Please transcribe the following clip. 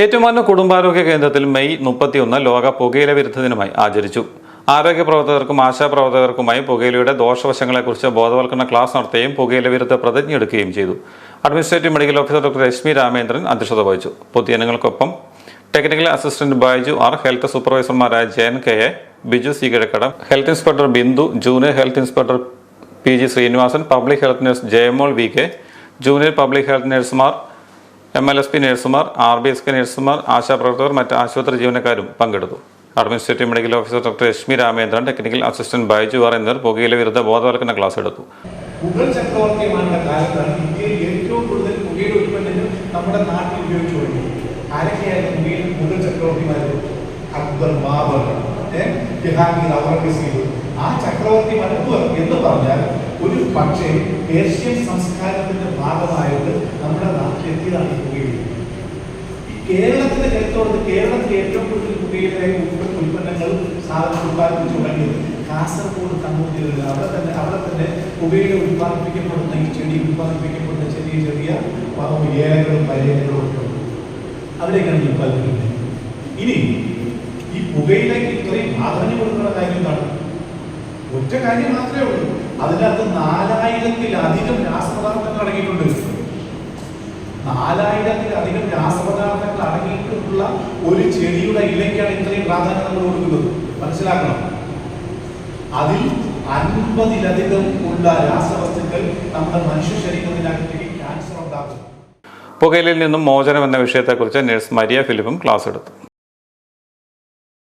ഏറ്റുമാനൂർ കുടുംബാരോഗ്യ കേന്ദ്രത്തിൽ മെയ് മുപ്പത്തിയൊന്ന് ലോക പുകയില വിരുദ്ധ ദിനമായി ആചരിച്ചു. ആരോഗ്യ പ്രവർത്തകർക്കും ആശാപ്രവർത്തകർക്കുമായി പുകയിലയുടെ ദോഷവശങ്ങളെക്കുറിച്ച് ബോധവൽക്കരണ ക്ലാസ് നടത്തുകയും പുകയില വിരുദ്ധ പ്രതിജ്ഞ എടുക്കുകയും ചെയ്തു. Administrative medical officer doctor Rashmi Ramendran അധ്യക്ഷത വഹിച്ചു. പൊതുജനങ്ങൾക്കൊപ്പം technical assistant Baiju R health സൂപ്പർവൈസർമാരായ Jayan K A Biju C കിഴക്കടം health inspector Bindu junior health inspector P G Srinivasan public health nurse Jayamol V K junior public health നഴ്സുമാർ M L S P നഴ്സുമാർ R B S K നഴ്സുമാർ ആശാപ്രവർത്തകർ മറ്റ് ആശുപത്രി ജീവനക്കാരും പങ്കെടുത്തു. Administrative medical officer doctor Rashmi Ramendran technical assistant Baiju R എന്നിവർ പുകയില വിരുദ്ധ ബോധവൽക്കരണ ക്ലാസ് എടുത്തു. മുഗൾ ചക്രവർത്തിമാരുടെ കാലത്താണ് ഏറ്റവും കൂടുതൽ നമ്മുടെ ഉപയോഗിച്ചു ആ എന്ന് പറഞ്ഞാൽ ഒരു പക്ഷേ ഏഷ്യൻ സംസ്കാരത്തിന്റെ ഭാഗമായിട്ട് ഈ പുകയില ഈ കേരളത്തിന്റെ ചരിത്രത്തിൽ കേരളത്തിൽ ഏറ്റവും കൂടുതൽ പുകയിലായി ഉൽപ്പന്നങ്ങൾ സാധനം ഉൽപ്പാദിപ്പിച്ചു തുടങ്ങിയത്. കാസർഗോഡ് കണ്ണൂർ ജില്ലയിൽ അവിടെ തന്നെ അവിടെ തന്നെ പുകയില ഉൽപ്പാദിപ്പിക്കപ്പെടുന്ന ഈ ചെടി ഉൽപ്പാദിപ്പിക്കപ്പെടുന്ന ചെറിയ ചെറിയ ഏലകളും പരേലകളും ഒക്കെ ഉണ്ട്. ഉൽപ്പാദിപ്പിക്കുന്നത്. ഇനി ഈ പുകയിലേക്ക് ഇത്രയും പ്രാധാന്യം കൊടുക്കുന്ന കാര്യം എന്താണ്? ഒറ്റ കാര്യം മാത്രമേ ഉള്ളൂ. അതിനകത്ത് നാലായിരത്തിലധികം രാസപദാർത്ഥങ്ങൾ അടങ്ങിയിട്ടുണ്ട് നാലായിരത്തിലധികം രാസപദാർത്ഥങ്ങൾ അടങ്ങിയിട്ടുള്ള ഒരു ചെടിയുടെ ഇലയ്ക്കാണ് ഇത്രയും പ്രാധാന്യം നമ്മൾ കൊടുക്കുന്നത്. മനസ്സിലാക്കണം? അതിൽ അൻപതിലധികം ഉള്ള രാസവസ്തുക്കൾ നമ്മുടെ മനുഷ്യ ശരീരത്തിനകത്തേക്ക് ക്യാൻസർ ഉണ്ടാക്കും പുകയിലിൽ നിന്നും മോചനം എന്ന വിഷയത്തെക്കുറിച്ച് നഴ്സ് മരിയ ഫിലിപ്പും ക്ലാസ് എടുത്തു.